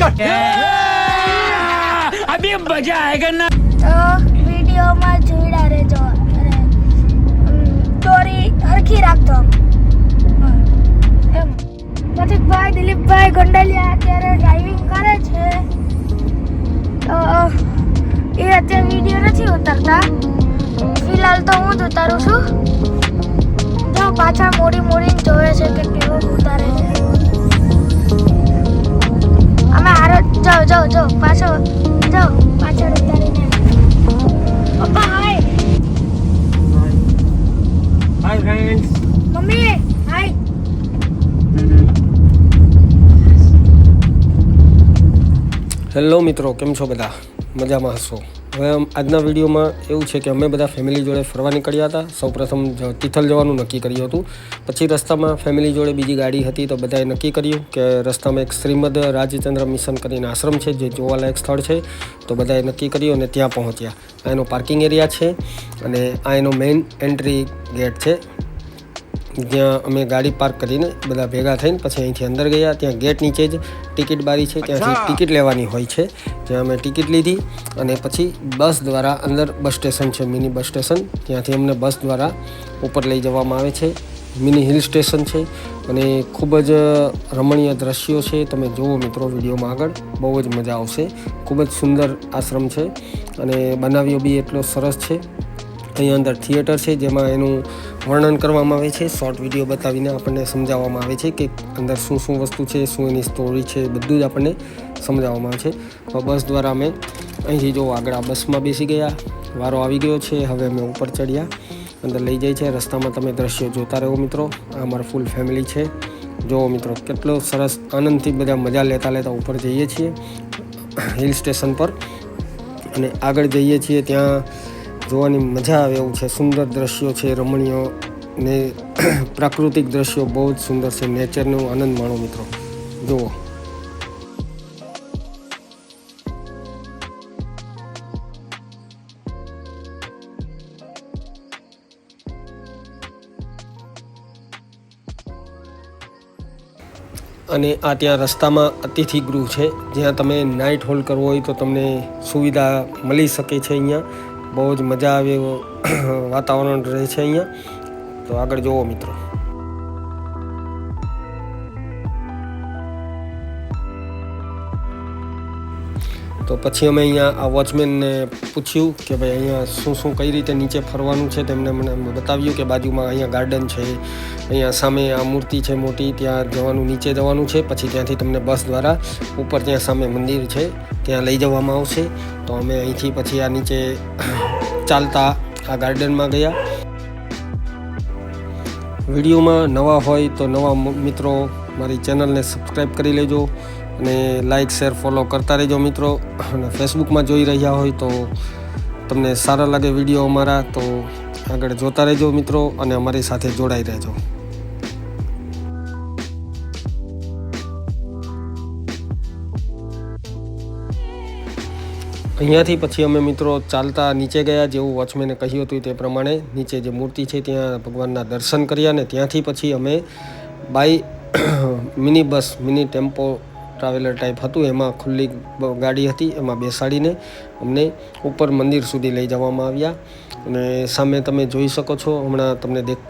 Cut અભી મજા આયેગા ના તો વિડીયોમાં જોઈડા રહેજો સ્ટોરી હરખી રાખતો એમ પ્રતિકભાઈ દિલીપભાઈ ગંડલિયા અત્યારે ડ્રાઇવિંગ કરે છે. તો એ અત્યારે વીડિયો નથી ઉતારતા. ફિલહાલ તો હું જ ઉતારું છું. જો પાછા મોડી મોડી જોવે છે કે જો જો પાછો જો પાછળ ઉતારીને પપ્પા હાય હાય મમ્મી હાય હેલો મિત્રો, કેમ છો બધા? મજામાં હશો? હવે આજના વિડીયોમાં એવું છે કે અમે બધા ફેમિલી જોડે ફરવા નીકળ્યા હતા. સૌપ્રથમ તિથલ જવાનું નક્કી કર્યું હતું. પછી રસ્તામાં ફેમિલી જોડે બીજી ગાડી હતી તો બધાએ નક્કી કર્યું કે રસ્તામાં એક શ્રીમદ રાજચંદ્ર મિશન કરીને આશ્રમ છે, જે જોવાલાયક સ્થળ છે. તો બધાએ નક્કી કર્યું અને ત્યાં પહોંચ્યા. આ એનો પાર્કિંગ એરિયા છે અને આ એનો મેઇન એન્ટ્રી ગેટ છે. જ્યાં અમે ગાડી પાર્ક કરીને બધા ભેગા થઈને પછી અહીંથી અંદર ગયા. ત્યાં ગેટ નીચે જ ટિકિટ બારી છે. ત્યાંથી ટિકિટ લેવાની હોય છે. ત્યાં અમે ટિકિટ લીધી અને પછી બસ દ્વારા અંદર બસ સ્ટેશન છે મિની બસ સ્ટેશન. ત્યાંથી અમને બસ દ્વારા ઉપર લઈ જવામાં આવે છે. મિની હિલ સ્ટેશન છે. અને ખૂબ જ રમણીય દ્રશ્યો છે. તમે જુઓ મિત્રો વિડીયોમાં આગળ. બહુ જ મજા આવશે. ખૂબ જ સુંદર આશ્રમ છે. અને બનાવ્યો બી એટલો સરસ છે. અહીંયા અંદર થિયેટર છે, જેમાં એનું વર્ણન કરવામાં આવે છે. શોર્ટ વીડિયો બતાવીને આપણને સમજાવવામાં આવે છે કે અંદર શું શું વસ્તુ છે, શું એની સ્ટોરી છે, બધું જ આપણને સમજાવવામાં આવે છે. તો બસ દ્વારા અમે અહીંથી જો આગળ આ બસમાં બેસી ગયા. વારો આવી ગયો છે, હવે અમે ઉપર ચડ્યા. અંદર લઈ જાય છે, રસ્તામાં તમે દ્રશ્યો જોતા રહો મિત્રો. આ અમારા ફૂલ ફેમિલી છે. જુઓ મિત્રો કેટલો સરસ આનંદથી બધા મજા લેતા લેતા ઉપર જઈએ છીએ. હિલ સ્ટેશન પર. અને આગળ જઈએ છીએ ત્યાં જોવાની મજા આવે એવું છે. સુંદર દ્રશ્યો છે, રમણીય ને પ્રાકૃતિક દ્રશ્યો બહુ જ સુંદર છે. નેચરનો આનંદ માણો મિત્રો. જુઓ. અને આ ત્યાં રસ્તામાં અતિથિ ગૃહ છે. જ્યાં તમે નાઇટ હોલ્ડ કરવો હોય તો તમને સુવિધા મળી શકે છે અહીંયા. બહુ જ મજા આવે એવો વાતાવરણ રહે છે અહીંયા. તો આગળ જુઓ મિત્રો. તો પછી અમે અહીંયા આ વોચમેનને પૂછ્યું કે ભાઈ અહીંયા શું શું કઈ રીતે નીચે ફરવાનું છે, તેમને મને બતાવ્યું કે બાજુમાં અહીંયા ગાર્ડન છે, અહીંયા સામે આ મૂર્તિ છે મોટી, ત્યાં જવાનું, નીચે જવાનું છે, પછી ત્યાંથી તમને બસ દ્વારા ઉપર ત્યાં સામે મંદિર છે, ત્યાં લઈ જવામાં આવશે. તો અમે અહીંથી પછી આ નીચે ચાલતા આ ગાર્ડનમાં ગયા. વિડીયોમાં નવા હોય તો નવા મિત્રો મારી ચેનલને સબસ્ક્રાઈબ કરી લેજો. અને લાઇક શેર ફોલો કરતા રહેજો મિત્રો. અને ફેસબુકમાં જોઈ રહ્યા હોય તો તમને સારા લાગે વીડિયો અમારા, તો આગળ જોતા રહેજો મિત્રો અને અમારી સાથે જોડાઈ રહેજો. અહીંયાથી પછી અમે મિત્રો ચાલતા નીચે ગયા, જેવું વોચમેને કહ્યું હતું તે પ્રમાણે નીચે જે મૂર્તિ છે ત્યાં ભગવાનના દર્શન કર્યા ને ત્યાંથી પછી અમે by mini bus mini tempo traveller type હતું. એમાં ખુલ્લી ગાડી હતી. એમાં બેસાડીને અમને ઉપર મંદિર સુધી લઈ જવામાં આવ્યા. અને સામે તમે જોઈ શકો છો, હમણાં તમને દેખ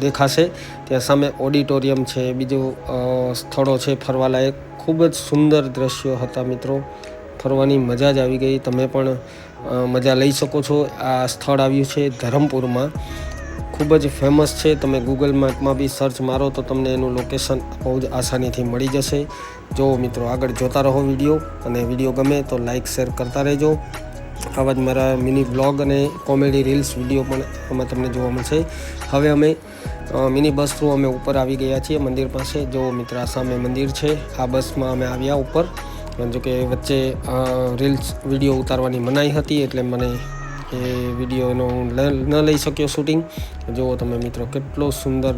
દેખાશે. ત્યાં સામે ઓડિટોરિયમ છે, બીજું સ્થળો છે, ફરવાલાયક. ખૂબ જ સુંદર દ્રશ્યો હતા મિત્રો. ફરવાની મજા જ આવી ગઈ. તમે પણ મજા લઈ શકો છો. આ સ્થળ આવ્યું છે ધરમપુરમાં. ખૂબ જ ફેમસ છે. તમે ગૂગલ મેપમાં બી સર્ચ મારો તો તમને એનું લોકેશન બહુ જ આસાનીથી મળી જશે. જો મિત્રો આગળ જોતા રહો વીડિયો અને વીડિયો ગમે તો લાઇક શેર કરતા રહેજો. આવા જ મારા મિની બ્લોગ અને કોમેડી રીલ્સ વીડિયો પણ એમાં તમને જોવા મળશે. હવે અમે મિની બસ થ્રુ અમે ઉપર આવી ગયા છીએ મંદિર પાસે. જો મિત્ર સામે મંદિર છે, આ બસમાં અમે આવ્યા ઉપર. જો કે વચ્ચે રીલ્સ વીડિયો ઉતારવાની મનાઈ હતી એટલે મને એ વિડીયોનો હું ન લઈ શક્યો શૂટિંગ જુઓ તમે મિત્રો, કેટલો સુંદર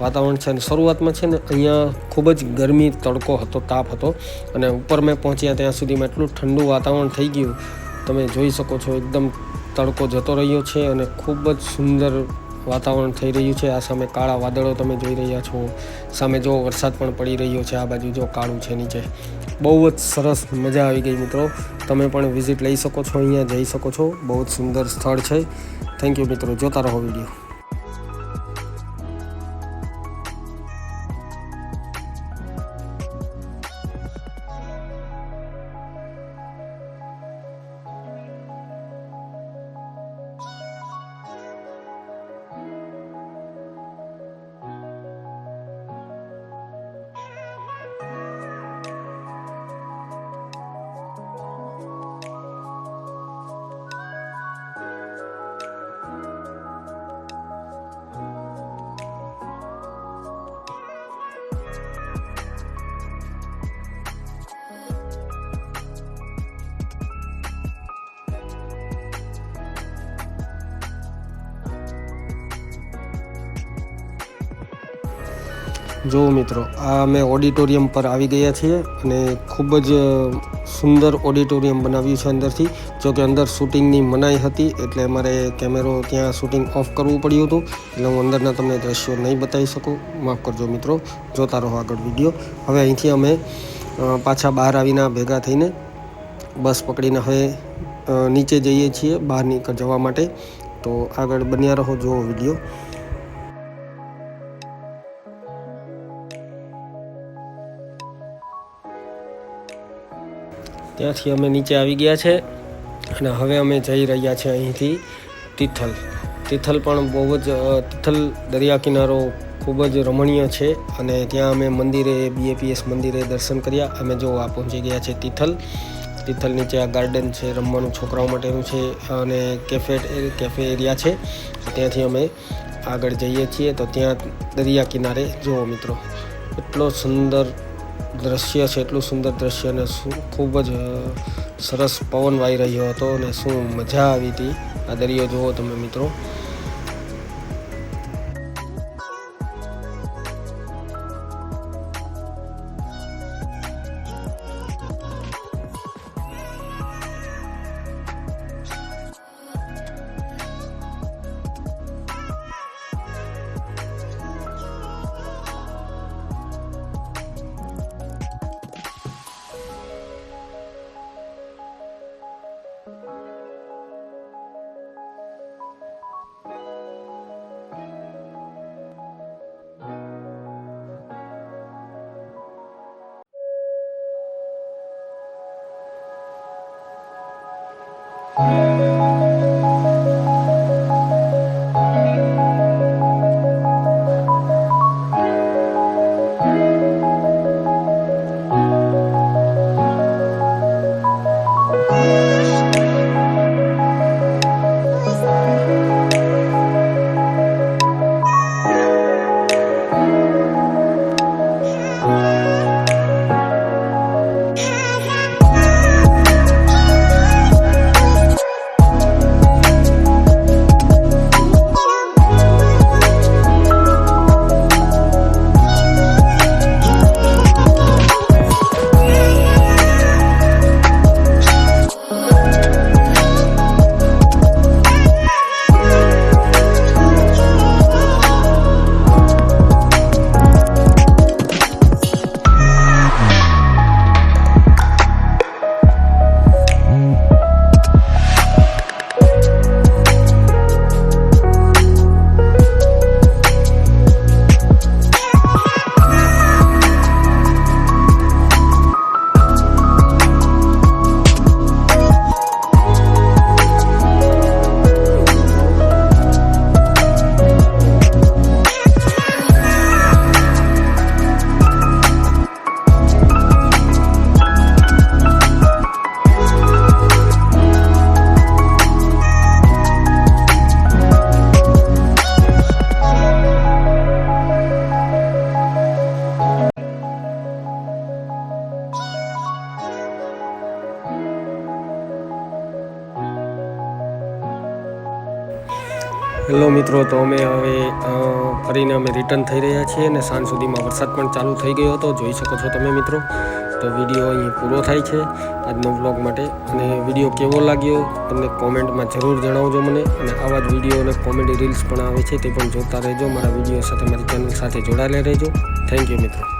વાતાવરણ છે અને શરૂઆતમાં છે ને અહીંયા ખૂબ જ ગરમી તડકો હતો, તાપ હતો. અને ઉપર મેં પહોંચ્યા ત્યાં સુધીમાં એટલું ઠંડુ વાતાવરણ થઈ ગયું. તમે જોઈ શકો છો, એકદમ તડકો જતો રહ્યો છે અને ખૂબ જ સુંદર વાતાવરણ થઈ રહ્યું છે. આ સામે કાળા વાદળો તમે જોઈ રહ્યા છો. સામે જો વરસાદ પણ પડી રહ્યો છે. આ બાજુ જો કાળું છે નીચે. બહુ જ સરસ મજા આવી ગઈ મિત્રો. તમે પણ વિઝિટ લઈ શકો છો, અહીંયા જઈ શકો છો. બહુ જ સુંદર સ્થળ છે. થેન્ક યુ મિત્રો. જોતા રહો વીડિયો. જુઓ મિત્રો, આ અમે ઓડિટોરિયમ પર આવી ગયા છીએ અને ખૂબ જ સુંદર ઓડિટોરિયમ બનાવ્યું છે અંદરથી. જો કે અંદર શૂટિંગની મનાઈ હતી એટલે અમારે કેમેરો ત્યાં શૂટિંગ ઓફ કરવું પડ્યું હતું. એટલે હું અંદરના તમને દ્રશ્યો નહીં બતાવી શકું. માફ કરજો મિત્રો, જોતા રહો આગળ વીડિયો. હવે અહીંથી અમે પાછા બહાર આવીને ભેગા થઈને બસ પકડીને હવે નીચે જઈએ છીએ બહાર નીકળ જવા માટે. તો આગળ બન્યા રહો, જુઓ વીડિયો. ત્યાંથી અમે નીચે આવી ગયા છે અને હવે અમે જઈ રહ્યા છીએ અહીંથી તિથલ. તિથલ પણ બહુ જ તિથલ દરિયા કિનારો ખૂબ જ રમણીય છે અને ત્યાં અમે મંદિરે બીએપીએસ મંદિરે દર્શન કર્યા. અમે જો આ પહોંચી ગયા છે તિથલ. તિથલ નીચે આ ગાર્ડન છે, રમવાનું છોકરાઓ માટેનું છે અને કેફે કેફે એરિયા છે. ત્યાંથી અમે આગળ જઈએ છીએ. તો ત્યાં દરિયા કિનારે. જુઓ મિત્રો, એટલો સુંદર દ્રશ્ય છે, એટલું સુંદર દ્રશ્ય અને શું ખૂબ જ સરસ પવન વાઈ રહ્યો હતો અને શું મજા આવી હતી. આ દરિયો જુઓ તમે મિત્રો. હેલો મિત્રો, તો અમે હવે ફરીને અમે રિટર્ન થઈ રહ્યા છીએ અને સાંજ સુધીમાં વરસાદ પણ ચાલુ થઈ ગયો હતો. જોઈ શકો છો તમે મિત્રો, તો વીડિયો અહીં પૂરો થાય છે આજનો વ્લોગ માટે. અને વીડિયો કેવો લાગ્યો તમને કોમેન્ટમાં જરૂર જણાવજો મને. અને આવા જ વીડિયો અને કોમેડી રીલ્સ પણ આવે છે તે પણ જોતા રહેજો. મારા વીડિયો સાથે, મારી ચેનલ સાથે જોડાયેલા રહેજો. થેન્ક યુ મિત્રો.